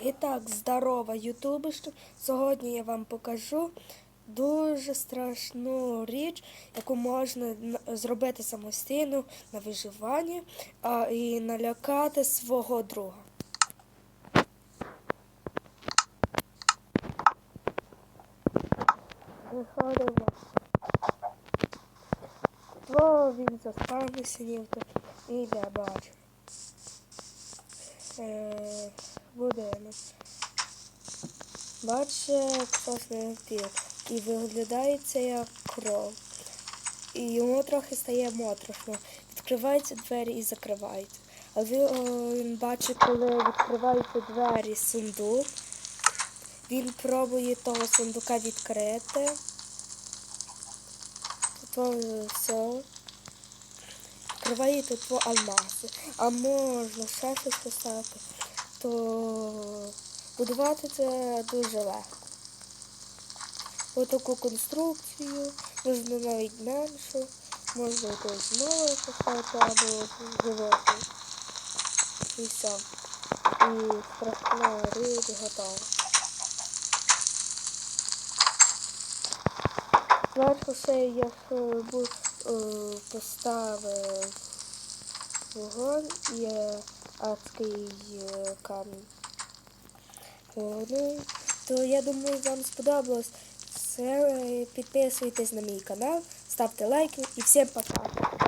І так, здорова, ютубище. Сьогодні я вам покажу дуже страшну річ, яку можна зробити самостійно на виживанні а, і налякати свого друга. Виходимо. Во він заспавний сидів тут і я бачу. Е, будинок. Бачить класний вампір. І виглядає це як кров. І йому трохи стає моторошно. Відкриваються двері і закриваються. А він, бачить, коли відкриваються двері сундук. Він пробує того сундука відкрити. То все. Відкриває тут алмази. А можна ще щось поставити, то будувати це дуже легко. Отаку конструкцію, можна навіть меншу, можна якось знову поставити або животне. І все. І страшна риб готова. Зверху ще я е, поставив вогонь і адський е, камінь. То я думаю, вам сподобалось. Все, е, підписуйтесь на мій канал, ставте лайки і всім пока.